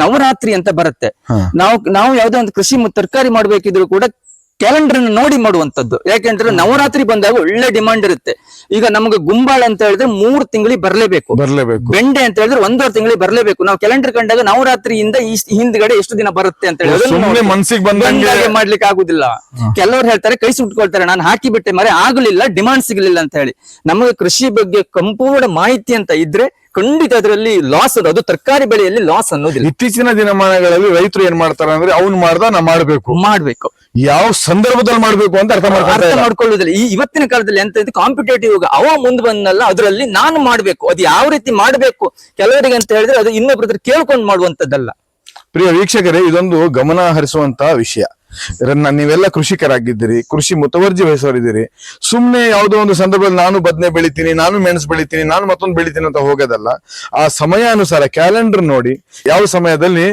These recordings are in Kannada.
ನವರಾತ್ರಿ ಅಂತ ಬರುತ್ತೆ. ನಾವು ನಾವು ಯಾವ್ದೋ ಒಂದು ಕೃಷಿ ಮತ್ತು ತರಕಾರಿ ಮಾಡ್ಬೇಕಿದ್ರು ಕೂಡ ಕ್ಯಾಲೆಂಡರ್ ನೋಡಿ ಮಾಡುವಂತದ್ದು ಯಾಕೆಂದ್ರೆ ನವರಾತ್ರಿ ಬಂದಾಗ ಒಳ್ಳೆ ಡಿಮಾಂಡ್ ಇರುತ್ತೆ. ಈಗ ನಮ್ಗೆ ಗುಂಬಾಳ ಅಂತ ಹೇಳಿದ್ರೆ ಮೂರ್ ತಿಂಗಳಿಗೆ ಬರ್ಲೇಬೇಕು. ಬರ್ಲೇಬೇಕು. ಬೆಂಡೆ ಅಂತ ಹೇಳಿದ್ರೆ ಒಂದೂವರೆ ತಿಂಗಳಿಗೆ ಬರ್ಲೇಬೇಕು. ನಾವು ಕ್ಯಾಲೆಂಡರ್ ಕಂಡಾಗ ನವರಾತ್ರಿಯಿಂದ ಈ ಹಿಂದ್ಗಡೆ ಎಷ್ಟು ದಿನ ಬರುತ್ತೆ ಅಂತ ಹೇಳಿದ್ರೆ. ಮನ್ಸಿಗೆ ಬಂದಂಗೆ ಮಾಡ್ಲಿಕ್ಕೆ ಆಗುದಿಲ್ಲ. ಕೆಲವರು ಹೇಳ್ತಾರೆ ಕೈ ಸುಟ್ಕೊಳ್ತಾರೆ ನಾನು ಹಾಕಿ ಬಿಟ್ಟೆ ಮರೆ ಆಗಲಿಲ್ಲ ಡಿಮಾಂಡ್ ಸಿಗಲಿಲ್ಲ ಅಂತ ಹೇಳಿ. ನಮಗೆ ಕೃಷಿ ಬಗ್ಗೆ ಸಂಪೂರ್ಣ ಮಾಹಿತಿ ಅಂತ ಇದ್ರೆ ಖಂಡಿತ ಅದರಲ್ಲಿ ಲಾಸ್ ಅದು. ಅದು ತರಕಾರಿ ಬೆಳೆಯಲ್ಲಿ ಲಾಸ್ ಅನ್ನೋದಿಲ್ಲ. ಇತ್ತೀಚಿನ ದಿನಮಾನಗಳಲ್ಲಿ ರೈತರು ಏನ್ ಮಾಡ್ತಾರೆ ಅಂದ್ರೆ ಅವ್ನು ಮಾಡ್ದ ನಾ ಮಾಡ್ಬೇಕು. ಮಾಡ್ಬೇಕು. ಯಾವ ಸಂದರ್ಭದಲ್ಲಿ ಮಾಡ್ಬೇಕು ಅಂತ ಅರ್ಥ ಮಾಡ್ತಾರೆ ಅರ್ಥ ಮಾಡ್ಕೊಳ್ಳೋದಿಲ್ಲ ಈ ಇವತ್ತಿನ ಕಾಲದಲ್ಲಿ ಎಂತ ಕಾಂಪಿಟೇಟಿವ್ ಅವ ಮುಂದೆ ಬಂದಲ್ಲ ಅದರಲ್ಲಿ ನಾನು ಮಾಡ್ಬೇಕು. ಅದು ಯಾವ ರೀತಿ ಮಾಡ್ಬೇಕು? ಕೆಲವರಿಗೆ ಅಂತ ಹೇಳಿದ್ರೆ ಅದು ಇನ್ನೊಬ್ಬರ ಕೇಳ್ಕೊಂಡು ಮಾಡುವಂತದ್ದಲ್ಲ ಪ್ರಿಯ ವೀಕ್ಷಕರೇ ಇದೊಂದು ಗಮನ ಹರಿಸುವಂತಹ ವಿಷಯ. ನೀವೆಲ್ಲ ಕೃಷಿಕರಾಗಿದ್ದೀರಿ, ಕೃಷಿ ಮುತುವರ್ಜಿ ವಹಿಸೋರಿದ್ದೀರಿ. ಸುಮ್ಮನೆ ಯಾವುದೋ ಒಂದು ಸಂದರ್ಭದಲ್ಲಿ ನಾನು ಬದನೆ ಬೆಳಿತೀನಿ, ನಾನು ಮೆಣಸು ಬೆಳಿತೀನಿ, ನಾನು ಮತ್ತೊಂದು ಬೆಳಿತೀನಿ ಅಂತ ಹೋಗೋದಲ್ಲ. ಆ ಸಮಯಾನುಸಾರ ಕ್ಯಾಲೆಂಡರ್ ನೋಡಿ, ಯಾವ ಸಮಯದಲ್ಲಿ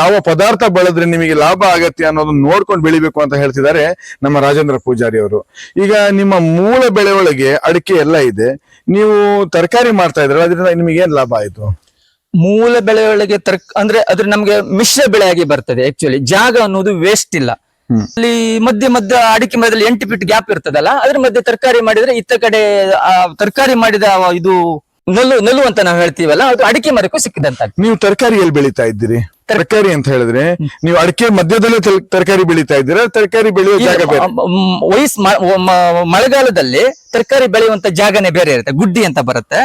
ಯಾವ ಪದಾರ್ಥ ಬೆಳೆದ್ರೆ ನಿಮಗೆ ಲಾಭ ಆಗತ್ತೆ ಅನ್ನೋದನ್ನ ನೋಡ್ಕೊಂಡು ಬೆಳಿಬೇಕು ಅಂತ ಹೇಳ್ತಿದ್ದಾರೆ ನಮ್ಮ ರಾಜೇಂದ್ರ ಪೂಜಾರಿ ಅವರು. ಈಗ ನಿಮ್ಮ ಮೂಲ ಬೆಳೆ ಒಳಗೆ ಅಡಿಕೆ ಎಲ್ಲ ಇದೆ. ನೀವು ತರಕಾರಿ ಮಾಡ್ತಾ ಇದ್ರೆ ಅದರಿಂದ ನಿಮಗೆ ಏನ್ ಲಾಭ ಆಯ್ತು? ಮೂಲ ಬೆಳೆಯೊಳಗೆ ತರ್ಕ ಅಂದ್ರೆ ಅದ್ರ ನಮ್ಗೆ ಮಿಶ್ರ ಬೆಳೆಯಾಗಿ ಬರ್ತದೆ ಆಕ್ಚುಲಿ ಜಾಗ ಅನ್ನೋದು ವೇಸ್ಟ್ ಇಲ್ಲ. ಅಲ್ಲಿ ಮಧ್ಯ ಮಧ್ಯ ಅಡಿಕೆ ಮರದಲ್ಲಿ ಎಂಟು ಫೀಟ್ ಗ್ಯಾಪ್ ಇರ್ತದಲ್ಲ, ಅದ್ರ ಮಧ್ಯೆ ತರಕಾರಿ ಮಾಡಿದ್ರೆ ಇತ್ತ ಕಡೆ ತರಕಾರಿ ಮಾಡಿದ ಇದು ನಲು ನೆಲ್ಲು ಅಂತ ನಾವು ಹೇಳ್ತೀವಲ್ಲ ಅದು ಅಡಿಕೆ ಮರಕ್ಕೂ ಸಿಕ್ಕಿದಂತ ನೀವು ತರಕಾರಿ ಎಲ್ಲಿ ಬೆಳೀತಾ ಇದ್ದೀರಿ. ತರಕಾರಿ ಅಂತ ಹೇಳಿದ್ರೆ ನೀವು ಅಡಿಕೆ ಮಧ್ಯದಲ್ಲೇ ತರಕಾರಿ ಬೆಳೀತಾ ಇದ್ದೀರಾ? ತರಕಾರಿ ಬೆಳೆಯುವ ಜಾಗ ಬೇರೆ? ವಯಸ್ ಮಳೆಗಾಲದಲ್ಲಿ ತರಕಾರಿ ಬೆಳೆಯುವಂತ ಜಾಗನೇ ಬೇರೆ ಇರುತ್ತೆ ಗುಡ್ಡಿ ಅಂತ ಬರುತ್ತೆ.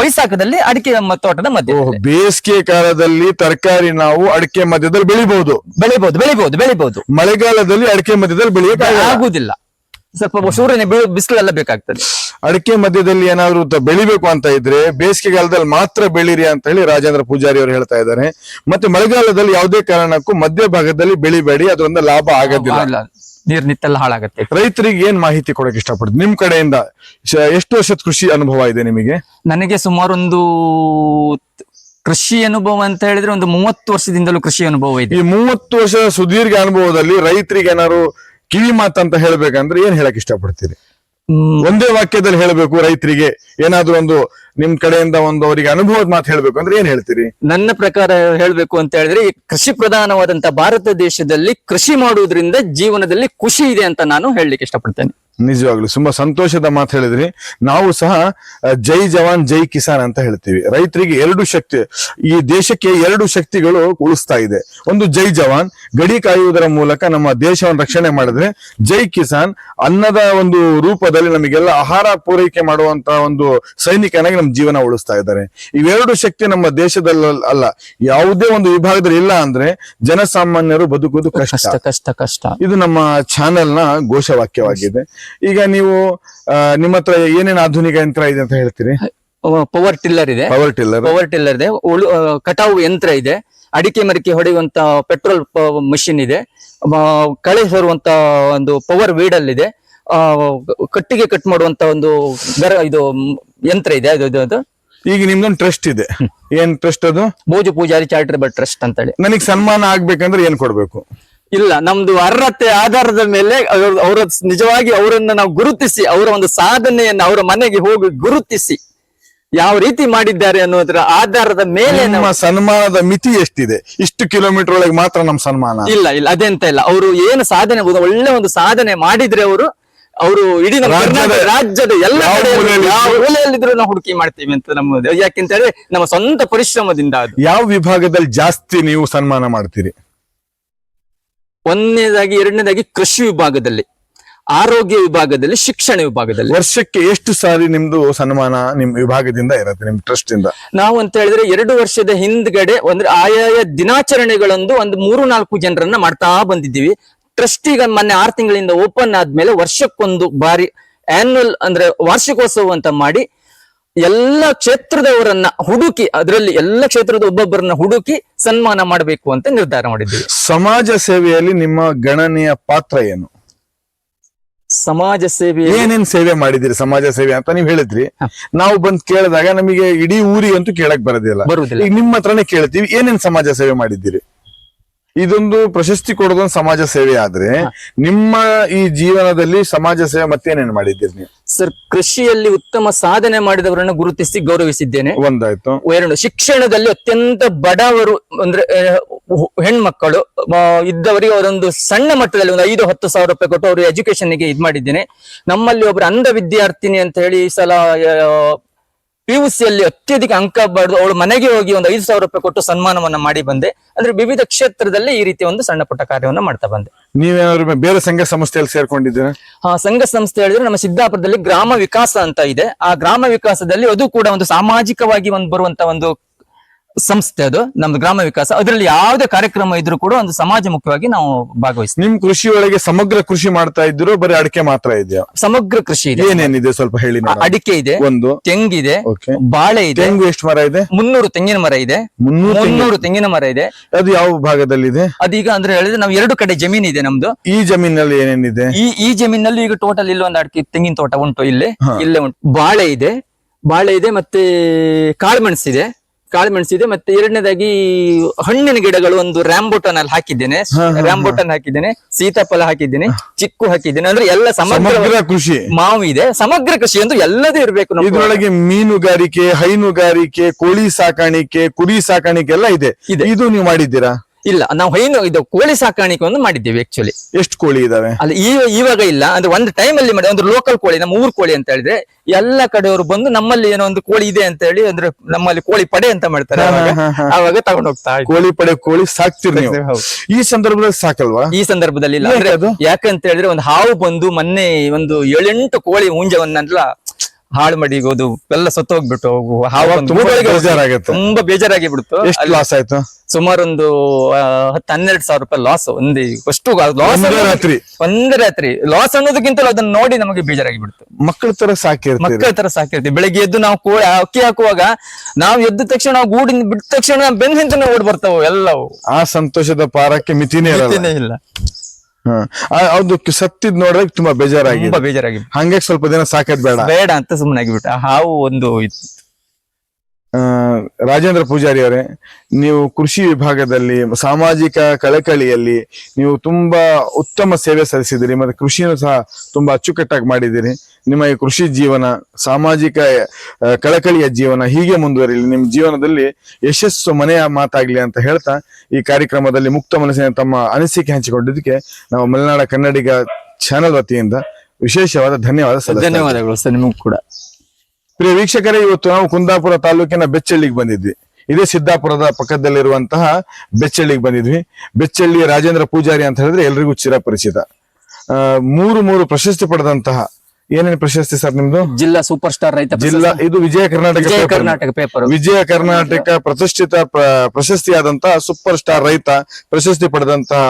ವಯಸ್ಸಾಕದಲ್ಲಿ ಅಡಿಕೆ ತೋಟದ ಮಧ್ಯೆ ಬೇಸಿಗೆ ಕಾಲದಲ್ಲಿ ತರಕಾರಿ ನಾವು ಅಡಿಕೆ ಮಧ್ಯದಲ್ಲಿ ಬೆಳಿಬಹುದು. ಬೆಳಿಬಹುದು ಬೆಳಿಬಹುದು ಬೆಳಿಬಹುದು. ಮಳೆಗಾಲದಲ್ಲಿ ಅಡಿಕೆ ಮಧ್ಯದಲ್ಲಿ ಬೆಳೆಯಕ್ಕೆ ಆಗುದಿಲ್ಲ. ಸ್ವಲ್ಪ ಸೂರ್ಯನ ಬಿಸಿಲೆಲ್ಲ ಬೇಕಾಗ್ತದೆ. ಅಡಿಕೆ ಮಧ್ಯದಲ್ಲಿ ಏನಾದ್ರು ಬೆಳಿಬೇಕು ಅಂತ ಇದ್ರೆ ಬೇಸಿಗೆಗಾಲದಲ್ಲಿ ಮಾತ್ರ ಬೆಳಿರಿ ಅಂತ ಹೇಳಿ ರಾಜೇಂದ್ರ ಪೂಜಾರಿ ಅವರು ಹೇಳ್ತಾ ಇದ್ದಾರೆ. ಮತ್ತೆ ಮಳೆಗಾಲದಲ್ಲಿ ಯಾವುದೇ ಕಾರಣಕ್ಕೂ ಮಧ್ಯ ಭಾಗದಲ್ಲಿ ಬೆಳಿಬೇಡಿ ಅದರಿಂದ ಲಾಭ ಆಗೋದಿಲ್ಲ. ನೀರ್ ನಿತ್ತೆಲ್ಲ ಹಾಳಾಗತ್ತೆ. ರೈತರಿಗೆ ಏನ್ ಮಾಹಿತಿ ಕೊಡಕ್ ಇಷ್ಟಪಡ್ತೀನಿ ನಿಮ್ ಕಡೆಯಿಂದ ಎಷ್ಟು ವರ್ಷದ ಕೃಷಿ ಅನುಭವ ಇದೆ ನಿಮಗೆ? ನನಗೆ ಸುಮಾರು ಒಂದು ಕೃಷಿ ಅನುಭವ ಅಂತ ಹೇಳಿದ್ರೆ ಒಂದು ಮೂವತ್ತು ವರ್ಷದಿಂದಲೂ ಕೃಷಿ ಅನುಭವ ಇದೆ. ಈ ಮೂವತ್ತು ವರ್ಷದ ಸುದೀರ್ಘ ಅನುಭವದಲ್ಲಿ ರೈತರಿಗೆ ಏನಾದ್ರು ಕಿವಿ ಮಾತಂತ ಹೇಳ್ಬೇಕಂದ್ರೆ ಏನ್ ಹೇಳಕ್ ಇಷ್ಟಪಡ್ತೀರಿ? ಒಂದೇ ವಾಕ್ಯದಲ್ಲಿ ಹೇಳ್ಬೇಕು ರೈತರಿಗೆ ಏನಾದ್ರೂ ಒಂದು ನಿಮ್ ಕಡೆಯಿಂದ ಒಂದು ಅವರಿಗೆ ಅನುಭವದ ಮಾತು ಹೇಳ್ಬೇಕು ಅಂದ್ರೆ ಏನ್ ಹೇಳ್ತೀರಿ? ನನ್ನ ಪ್ರಕಾರ ಹೇಳ್ಬೇಕು ಅಂತ ಹೇಳಿದ್ರೆ ಈ ಕೃಷಿ ಪ್ರಧಾನವಾದಂತ ಭಾರತ ದೇಶದಲ್ಲಿ ಕೃಷಿ ಮಾಡುವುದರಿಂದ ಜೀವನದಲ್ಲಿ ಖುಷಿ ಇದೆ ಅಂತ ನಾನು ಹೇಳಲಿಕ್ಕೆ ಇಷ್ಟಪಡ್ತೇನೆ. ನಿಜವಾಗ್ಲು ತುಂಬಾ ಸಂತೋಷದ ಮಾತು ಹೇಳಿದ್ರಿ. ನಾವು ಸಹ ಜೈ ಜವಾನ್ ಜೈ ಕಿಸಾನ್ ಅಂತ ಹೇಳ್ತೀವಿ. ರೈತರಿಗೆ ಎರಡು ಶಕ್ತಿ ಈ ದೇಶಕ್ಕೆ ಎರಡು ಶಕ್ತಿಗಳು ಉಳಿಸ್ತಾ ಇದೆ. ಒಂದು ಜೈ ಜವಾನ್ ಗಡಿ ಕಾಯುವುದರ ಮೂಲಕ ನಮ್ಮ ದೇಶವನ್ನು ರಕ್ಷಣೆ ಮಾಡಿದ್ರೆ ಜೈ ಕಿಸಾನ್ ಅನ್ನದ ಒಂದು ರೂಪದಲ್ಲಿ ನಮಗೆಲ್ಲ ಆಹಾರ ಪೂರೈಕೆ ಮಾಡುವಂತ ಒಂದು ಸೈನಿಕನಾಗಿ ನಮ್ಮ ಜೀವನ ಉಳಿಸ್ತಾ ಇದ್ದಾರೆ. ಇವೆರಡು ಶಕ್ತಿ ನಮ್ಮ ದೇಶದಲ್ಲ ಅಲ್ಲ ಯಾವುದೇ ಒಂದು ವಿಭಾಗದಲ್ಲಿ ಇಲ್ಲ ಅಂದ್ರೆ ಜನಸಾಮಾನ್ಯರು ಬದುಕುವುದು ಕಷ್ಟ. ಕಷ್ಟ ಕಷ್ಟ ಕಷ್ಟ. ಇದು ನಮ್ಮ ಚಾನೆಲ್ನ ಘೋಷವಾಕ್ಯವಾಗಿದೆ. ಈಗ ನೀವು ನಿಮ್ಮ ಹತ್ರ ಏನೇನು ಆಧುನಿಕ ಯಂತ್ರ ಇದೆ ಅಂತ ಹೇಳ್ತೀರಿ? ಪವರ್ ಟಿಲ್ಲರ್ ಇದೆ. ಪವರ್ ಟಿಲ್ಲರ್ ಪವರ್ ಟಿಲ್ಲರ್ ಇದೆ. ಉಳು ಕಟಾವು ಯಂತ್ರ ಇದೆ. ಅಡಿಕೆ ಮರಿಕೆ ಹೊಡೆಯುವಂತ ಪೆಟ್ರೋಲ್ ಮಷಿನ್ ಇದೆ. ಕಳೆ ಹೊರುವಂತ ಒಂದು ಪವರ್ ವೀಡಲ್ ಇದೆ. ಕಟ್ಟಿಗೆ ಕಟ್ ಮಾಡುವಂತ ಒಂದು ಗರ ಇದು ಯಂತ್ರ ಇದೆ. ಅದು ಅದು- ಅದು. ಈಗ ನಿಮ್ದೊಂದು ಟ್ರಸ್ಟ್ ಇದೆ. ಏನ್ ಟ್ರಸ್ಟ್ ಅದು? ಭೋಜು ಪೂಜಾರಿ ಚಾರಿಟೇಬಲ್ ಟ್ರಸ್ಟ್ ಅಂತ ಹೇಳಿ ನನಗೆ ಸನ್ಮಾನ ಆಗ್ಬೇಕಂದ್ರೆ ಏನ್ ಕೊಡ್ಬೇಕು? ಇಲ್ಲ ನಮ್ದು ಅರ್ಹತೆ ಆಧಾರದ ಮೇಲೆ ಅವ್ರ ನಿಜವಾಗಿ ಅವರನ್ನ ನಾವು ಗುರುತಿಸಿ ಅವರ ಒಂದು ಸಾಧನೆಯನ್ನ ಅವರ ಮನೆಗೆ ಹೋಗಿ ಗುರುತಿಸಿ ಯಾವ ರೀತಿ ಮಾಡಿದ್ದಾರೆ ಅನ್ನೋದ್ರ ಆಧಾರದ ಮೇಲೆ ನಮ್ಮ ಸನ್ಮಾನದ ಮಿತಿ ಎಷ್ಟಿದೆ? ಇಷ್ಟು ಕಿಲೋಮೀಟರ್ ಒಳಗೆ ಮಾತ್ರ ನಮ್ಮ ಸನ್ಮಾನ. ಇಲ್ಲ ಇಲ್ಲ ಅದೆಂತ ಇಲ್ಲ. ಅವರು ಏನು ಸಾಧನೆ ಒಳ್ಳೆ ಒಂದು ಸಾಧನೆ ಮಾಡಿದ್ರೆ ಅವರು ಅವರು ಇಡೀ ನಮ್ಮ ರಾಜ್ಯದ- ಕರ್ನಾಟಕ ರಾಜ್ಯದ ಎಲ್ಲ ಮೂಲೆಯಲ್ಲಿದ್ರು ನಾವು ಹುಡುಕಿ ಮಾಡ್ತೀವಿ ಅಂತ ನಮ್ಮ ಯಾಕೆಂತ ಹೇಳಿದ್ರೆ ನಮ್ಮ ಸ್ವಂತ ಪರಿಶ್ರಮದಿಂದ ಯಾವ ವಿಭಾಗದಲ್ಲಿ ಜಾಸ್ತಿ ನೀವು ಸನ್ಮಾನ ಮಾಡ್ತೀರಿ? ಒಂದನೇದಾಗಿ ಎರಡನೇದಾಗಿ ಕೃಷಿ ವಿಭಾಗದಲ್ಲಿ ಆರೋಗ್ಯ ವಿಭಾಗದಲ್ಲಿ ಶಿಕ್ಷಣ ವಿಭಾಗದಲ್ಲಿ. ವರ್ಷಕ್ಕೆ ಎಷ್ಟು ಸಾರಿ ನಿಮ್ದು ಸನ್ಮಾನ ನಿಮ್ ವಿಭಾಗದಿಂದ ಇರುತ್ತೆ ನಿಮ್ ಟ್ರಸ್ಟ್ ಇಂದ ನಾವು ಅಂತ ಹೇಳಿದ್ರೆ ಎರಡು ವರ್ಷದ ಹಿಂದ್ಗಡೆ ಅಂದ್ರೆ ಆಯಾಯ ದಿನಾಚರಣೆಗಳೊಂದು ಒಂದು ಮೂರು ನಾಲ್ಕು ಜನರನ್ನ ಮಾಡ್ತಾ ಬಂದಿದ್ದೀವಿ. ಟ್ರಸ್ಟ್ ಈಗ ಮೊನ್ನೆ ಆರು ತಿಂಗಳಿಂದ ಓಪನ್ ಆದ್ಮೇಲೆ ವರ್ಷಕ್ಕೊಂದು ಬಾರಿ ಆನ್ಯುವಲ್ ಅಂದ್ರೆ ವಾರ್ಷಿಕೋತ್ಸವ ಅಂತ ಮಾಡಿ ಎಲ್ಲ ಕ್ಷೇತ್ರದವರನ್ನ ಹುಡುಕಿ ಅದರಲ್ಲಿ ಎಲ್ಲ ಕ್ಷೇತ್ರದ ಒಬ್ಬೊಬ್ಬರನ್ನ ಹುಡುಕಿ ಸನ್ಮಾನ ಮಾಡಬೇಕು ಅಂತ ನಿರ್ಧಾರ ಮಾಡಿದ್ದೀವಿ. ಸಮಾಜ ಸೇವೆಯಲ್ಲಿ ನಿಮ್ಮ ಗಣನೀಯ ಪಾತ್ರ ಏನು? ಸಮಾಜ ಸೇವೆ ಏನೇನ್ ಸೇವೆ ಮಾಡಿದಿರಿ ಸಮಾಜ ಸೇವೆ ಅಂತ ನೀವ್ ಹೇಳಿದ್ರಿ. ನಾವು ಬಂದ್ ಕೇಳಿದಾಗ ನಮಗೆ ಇಡೀ ಊರಿಗಂತೂ ಕೇಳಕ್ ಬರೋದಿಲ್ಲ. ಬರುದಿಲ್ಲ ಈಗ ನಿಮ್ಮ ಹತ್ರನೇ ಕೇಳ್ತೀವಿ ಏನೇನ್ ಸಮಾಜ ಸೇವೆ ಮಾಡಿದ್ದೀರಿ? ಇದೊಂದು ಪ್ರಶಸ್ತಿ ಕೊಡೋದೊಂದು ಸಮಾಜ ಸೇವೆ ಆದ್ರೆ ನಿಮ್ಮ ಈ ಜೀವನದಲ್ಲಿ ಸಮಾಜ ಸೇವೆ ಮತ್ತೇನೇನು ಮಾಡಿದ್ದೀರಿ ನೀವು? ಸರ್ ಕೃಷಿಯಲ್ಲಿ ಉತ್ತಮ ಸಾಧನೆ ಮಾಡಿದವರನ್ನು ಗುರುತಿಸಿ ಗೌರವಿಸಿದ್ದೇನೆ. ಒಂದಾಯ್ತು. ಎರಡು ಶಿಕ್ಷಣದಲ್ಲಿ ಅತ್ಯಂತ ಬಡವರು ಅಂದ್ರೆ ಹೆಣ್ಮಕ್ಕಳು ಇದ್ದವರಿಗೆ ಅವರೊಂದು ಸಣ್ಣ ಮಟ್ಟದಲ್ಲಿ ಒಂದು ಐದು ಹತ್ತು ಸಾವಿರ ರೂಪಾಯಿ ಕೊಟ್ಟು ಅವರು ಎಜುಕೇಶನ್ಗೆ ಇದ್ ಮಾಡಿದ್ದೇನೆ. ನಮ್ಮಲ್ಲಿ ಒಬ್ಬರು ಅಂಧ ವಿದ್ಯಾರ್ಥಿನಿ ಅಂತ ಹೇಳಿ ಈ ಸಲ ಪಿ ಯು ಸಿಯಲ್ಲಿ ಅತ್ಯಧಿಕ ಅಂಕ ಬರೆದು ಅವಳು ಮನೆಗೆ ಹೋಗಿ ಒಂದು ಐದು ಸಾವಿರ ರೂಪಾಯಿ ಕೊಟ್ಟು ಸನ್ಮಾನವನ್ನ ಮಾಡಿ ಬಂದೆ. ಅಂದ್ರೆ ವಿವಿಧ ಕ್ಷೇತ್ರದಲ್ಲಿ ಈ ರೀತಿ ಒಂದು ಸಣ್ಣ ಪುಟ್ಟ ಕಾರ್ಯವನ್ನ ಮಾಡ್ತಾ ಬಂದೆ. ನೀವೇನಾದ್ರು ಬೇರೆ ಸಂಘ ಸಂಸ್ಥೆಯಲ್ಲಿ ಸೇರ್ಕೊಂಡಿದ್ದೀರಾ? ಆ ಸಂಘ ಸಂಸ್ಥೆ ಹೇಳಿದ್ರೆ ನಮ್ಮ ಸಿದ್ದಾಪುರದಲ್ಲಿ ಗ್ರಾಮ ವಿಕಾಸ ಅಂತ ಇದೆ. ಆ ಗ್ರಾಮ ವಿಕಾಸದಲ್ಲಿ ಅದು ಕೂಡ ಒಂದು ಸಾಮಾಜಿಕವಾಗಿ ಒಂದು ಬರುವಂತ ಒಂದು ಸಂಸ್ಥೆ ಅದು ನಮ್ದು ಗ್ರಾಮ ವಿಕಾಸ. ಅದರಲ್ಲಿ ಯಾವುದೇ ಕಾರ್ಯಕ್ರಮ ಇದ್ರೂ ಕೂಡ ಒಂದು ಸಮಾಜ ಮುಖ್ಯವಾಗಿ ನಾವು ಭಾಗವಹಿಸ್ತೀವಿ. ನಿಮ್ ಕೃಷಿ ಒಳಗೆ ಸಮಗ್ರ ಕೃಷಿ ಮಾಡ್ತಾ ಇದ್ರು ಬರೀ ಅಡಿಕೆ ಮಾತ್ರ ಇದೆಯಾ? ಸಮಗ್ರ ಕೃಷಿ ಇದೆ. ಏನೇನಿದೆ ಸ್ವಲ್ಪ ಹೇಳಿ ನೋಡೋಣ. ಅಡಿಕೆ ಇದೆ ಒಂದು. ತೆಂಗಿದೆ ಬಾಳೆ ಇದೆ. ತೆಂಗು ಎಷ್ಟು ಮರ ಇದೆ? ಮುನ್ನೂರು ತೆಂಗಿನ ಮರ ಇದೆ. ಮುನ್ನೂರು ತೆಂಗು. ಮುನ್ನೂರು ತೆಂಗಿನ ಮರ ಇದೆ. ಅದು ಯಾವ ಭಾಗದಲ್ಲಿದೆ? ಅದೀಗ ಅಂದ್ರೆ ಹೇಳಿದ್ರೆ ನಾವು ಎರಡು ಕಡೆ ಜಮೀನ್ ಇದೆ ನಮ್ದು. ಈ ಜಮೀನಲ್ಲಿ ಏನೇನಿದೆ? ಈ ಈ ಜಮೀನಲ್ಲಿ ಈಗ ಟೋಟಲ್ ಇಲ್ಲಿ ಒಂದು ಅಡಿಕೆ ತೆಂಗಿನ ತೋಟ ಉಂಟು ಇಲ್ಲಿ. ಇಲ್ಲೇ ಉಂಟು. ಬಾಳೆ ಇದೆ. ಬಾಳೆ ಇದೆ ಮತ್ತೆ ಕಾಳುಮೆಣಸು ಇದೆ ಕಾಳುಮೆಣಸು ಇದೆ ಮತ್ತೆ ಎರಡನೇದಾಗಿ ಹಣ್ಣಿನ ಗಿಡಗಳು ಒಂದು ರ್ಯಾಂಬೋಟನ್ ಅಲ್ಲಿ ಹಾಕಿದ್ದೇನೆ. ರ್ಯಾಂಬೋಟನ್ ಹಾಕಿದ್ದೇನೆ. ಸೀತಾಫಲ ಹಾಕಿದ್ದೇನೆ ಚಿಕ್ಕು ಹಾಕಿದ್ದೇನೆ. ಅಂದ್ರೆ ಎಲ್ಲ ಸಮಗ್ರ ಕೃಷಿ. ಮಾವು ಇದೆ. ಸಮಗ್ರ ಕೃಷಿ ಅಂದ್ರೆ ಎಲ್ಲದೂ ಇರಬೇಕು ಇದರೊಳಗೆ ಮೀನುಗಾರಿಕೆ ಹೈನುಗಾರಿಕೆ ಕೋಳಿ ಸಾಕಾಣಿಕೆ ಕುರಿ ಸಾಕಾಣಿಕೆ ಎಲ್ಲ ಇದೆ. ಇದೆ. ಇದು ನೀವು ಮಾಡಿದ್ದೀರಾ? ಇಲ್ಲ ನಾವು ಹೈನು ಇದು ಕೋಳಿ ಸಾಕಾಣಿಕೆ ಒಂದು ಮಾಡಿದ್ದೇವೆ ಆಕ್ಚುಲಿ ಎಷ್ಟು ಕೋಳಿ ಇದಾವೆ? ಅಲ್ಲ ಈ ಇವಾಗ ಇಲ್ಲ ಅಂದ್ರೆ ಒಂದು ಟೈಮ್ ಅಲ್ಲಿ ಮಾಡಿ ಒಂದು ಲೋಕಲ್ ಕೋಳಿ ನಮ್ಮ ಊರ್ ಕೋಳಿ ಅಂತ ಹೇಳಿದ್ರೆ ಎಲ್ಲ ಕಡೆಯವರು ಬಂದು ನಮ್ಮಲ್ಲಿ ಏನೋ ಒಂದು ಕೋಳಿ ಇದೆ ಅಂತ ಹೇಳಿ ಅಂದ್ರೆ ನಮ್ಮಲ್ಲಿ ಕೋಳಿ ಪಡೆ ಅಂತ ಮಾಡ್ತಾರೆ ಅವಾಗ. ತಗೊಂಡು ಹೋಗ್ತಾ ಕೋಳಿ ಪಡೆ ಕೋಳಿ ಸಾಕ್ತಿರಿ ನೀವು. ಈ ಸಂದರ್ಭದಲ್ಲಿ ಸಾಕಲ್ವಾ? ಈ ಸಂದರ್ಭದಲ್ಲಿ ಇಲ್ಲ ಅಂದ್ರೆ ಅದು? ಯಾಕಂತ ಹೇಳಿದ್ರೆ ಒಂದು ಹಾವು ಬಂದು ಮೊನ್ನೆ ಒಂದು ಏಳೆಂಟು ಕೋಳಿ ಹುಂಜವನ್ನೆಲ್ಲ ಹಾಳು ಮಾಡಿಗೋದು ಎಲ್ಲ ಸತ್ತು ಹೋಗ್ಬಿಟ್ಟು ಹಾವು ಬಂದು ತುಂಬಾ ಊರೊಳಗೆ ತುಂಬಾ ಬೇಜಾರಾಗಿ ಬಿಡ್ತು ಎಷ್ಟು ಲಾಸ್ ಆಯ್ತು? ಸುಮಾರು ಒಂದು ಆ, ಹತ್ತು ಹನ್ನೆರಡು ಸಾವಿರ ರೂಪಾಯಿ ಲಾಸ್ ಒಂದೇ ಅಷ್ಟು ಲಾಸ್ ಒಂದೇ ರಾತ್ರಿ? ಒಂದೇ ರಾತ್ರಿ. ಲಾಸ್ ಅನ್ನೋದಕ್ಕಿಂತಲೂ ಅದನ್ನ ನೋಡಿ ನಮಗೆ ಬೇಜಾರಾಗಿ ಬಿಡ್ತು ಮಕ್ಕಳ ತರ ಸಾಕಿರ್ತೀವಿ ಮಕ್ಕಳ ತರ ಸಾಕಿರ್ತೀವಿ ಬೆಳಿಗ್ಗೆ ಎದ್ದು ನಾವು ಕೂ ಅಕ್ಕಿ ಹಾಕುವಾಗ ನಾವು ಎದ್ದ ತಕ್ಷಣ ನಾವು ಗೂಡಿನ ಬಿಟ್ಟ ತಕ್ಷಣ ಬೆನ್ ಹಿಂದೆ ಓಡ್ ಬರ್ತಾವ ಎಲ್ಲವೂ. ಆ ಸಂತೋಷದ ಪಾರಕ್ಕೆ ಮಿತಿನೇ ಇಲ್ಲ. ಹ. ಆ- ಅದು ಸತ್ತಿದ್ ನೋಡ್ರೆ ತುಂಬಾ ಬೇಜಾರಾಗಿದೆ. ತುಂಬಾ ಬೇಜಾರಾಗಿ ಹಂಗೆ ಸ್ವಲ್ಪ ದಿನ ಸಾಕದ್ ಬೇಡ. ಬೇಡ ಅಂತ ಸುಮ್ಮನಾಗಿ ಆ ಹಾವು ಒಂದು ರಾಜೇಂದ್ರ ಪೂಜಾರಿ ಅವರೇ, ನೀವು ಕೃಷಿ ವಿಭಾಗದಲ್ಲಿ, ಸಾಮಾಜಿಕ ಕಳಕಳಿಯಲ್ಲಿ ನೀವು ತುಂಬಾ ಉತ್ತಮ ಸೇವೆ ಸಲ್ಲಿಸಿದಿರಿ ಮತ್ತೆ ಕೃಷಿಯನ್ನು ಸಹ ತುಂಬಾ ಅಚ್ಚುಕಟ್ಟಾಗಿ ಮಾಡಿದ್ದೀರಿ. ನಿಮ್ಮ ಈ ಕೃಷಿ ಜೀವನ, ಸಾಮಾಜಿಕ ಕಳಕಳಿಯ ಜೀವನ ಹೀಗೆ ಮುಂದುವರಿಲಿ, ನಿಮ್ಮ ಜೀವನದಲ್ಲಿ ಯಶಸ್ಸು ಮನೆಯ ಮಾತಾಗ್ಲಿ ಅಂತ ಹೇಳ್ತಾ ಈ ಕಾರ್ಯಕ್ರಮದಲ್ಲಿ ಮುಕ್ತ ಮನಸ್ಸಿನ ತಮ್ಮ ಅನಿಸಿಕೆ ಹಂಚಿಕೊಂಡಿದ್ದಕ್ಕೆ ನಾವು ಮಲೆನಾಡ ಕನ್ನಡಿಗ ಚಾನಲ್ ವತಿಯಿಂದ ವಿಶೇಷವಾದ ಧನ್ಯವಾದ ಧನ್ಯವಾದಗಳು ಸರ್, ನಿಮಗೂ ಕೂಡ. ಪ್ರಿಯ ವೀಕ್ಷಕರೇ, ಇವತ್ತು ನಾವು ಕುಂದಾಪುರ ತಾಲೂಕಿನ ಬೆಚ್ಚಳ್ಳಿಗೆ ಬಂದಿದ್ವಿ. ಇದೇ ಸಿದ್ದಾಪುರದ ಪಕ್ಕದಲ್ಲಿರುವಂತಹ ಬೆಚ್ಚಳ್ಳಿಗೆ ಬಂದಿದ್ವಿ. ಬೆಚ್ಚಳ್ಳಿಯ ರಾಜೇಂದ್ರ ಪೂಜಾರಿ ಅಂತ ಹೇಳಿದ್ರೆ ಎಲ್ರಿಗೂ ಚಿರಪರಿಚಿತ. ಮೂರು ಮೂರು ಪ್ರಶಸ್ತಿ ಪಡೆದಂತಹ ಏನೇನು ಪ್ರಶಸ್ತಿ ಸರ್ ನಿಮ್ದು? ಜಿಲ್ಲಾ ಸೂಪರ್ ಸ್ಟಾರ್ ರೈತ ಜಿಲ್ಲಾ ಇದು ವಿಜಯ ಕರ್ನಾಟಕ ವಿಜಯ ಕರ್ನಾಟಕ ಪೇಪರ್ ವಿಜಯ ಕರ್ನಾಟಕ ಪ್ರತಿಷ್ಠಿತ ಪ್ರ- ಪ್ರಶಸ್ತಿಯಾದಂತಹ ಸೂಪರ್ ಸ್ಟಾರ್ ರೈತ ಪ್ರಶಸ್ತಿ ಪಡೆದಂತಹ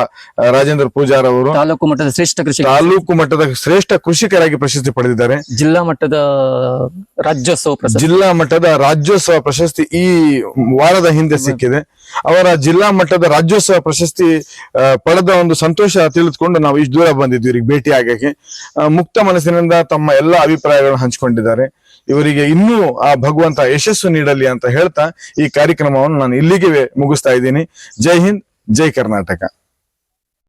ರಾಜೇಂದ್ರ ಪೂಜಾರ್ ಅವರು. ತಾಲೂಕು ಮಟ್ಟದ ಶ್ರೇಷ್ಠ ಕೃಷಿ ತಾಲೂಕು ಮಟ್ಟದ ಶ್ರೇಷ್ಠ ಕೃಷಿಕರಾಗಿ ಪ್ರಶಸ್ತಿ ಪಡೆದಿದ್ದಾರೆ. ಜಿಲ್ಲಾ ಮಟ್ಟದ ರಾಜ್ಯೋತ್ಸವ ಜಿಲ್ಲಾ ಮಟ್ಟದ ರಾಜ್ಯೋತ್ಸವ ಪ್ರಶಸ್ತಿ ಈ ವಾರದ ಹಿಂದೆ. ಸಿಕ್ಕಿದೆ. ಅವರ ಜಿಲ್ಲಾ ಮಟ್ಟದ ರಾಜ್ಯೋತ್ಸವ ಪ್ರಶಸ್ತಿ ಪಡೆದ ಒಂದು ಸಂತೋಷ ತಿಳಿದುಕೊಂಡು ನಾವು ಇಷ್ಟು ದೂರ ಬಂದಿದ್ವಿ ಇವರಿಗೆ ಭೇಟಿ ಆಗಕ್ಕೆ ಮುಕ್ತ ಮನಸ್ಸಿನಿಂದ ತಮ್ಮ ಎಲ್ಲ ಅಭಿಪ್ರಾಯಗಳನ್ನು ಹಂಚಿಕೊಂಡಿದ್ದಾರೆ. ಇವರಿಗೆ ಇನ್ನೂ ಆ ಭಗವಂತ ಯಶಸ್ಸು ನೀಡಲಿ ಅಂತ ಹೇಳ್ತಾ ಈ ಕಾರ್ಯಕ್ರಮವನ್ನು ನಾನು ಇಲ್ಲಿಗೆ ಮುಗಿಸ್ತಾ ಇದ್ದೀನಿ. ಜೈ ಹಿಂದ್, ಜೈ ಕರ್ನಾಟಕ.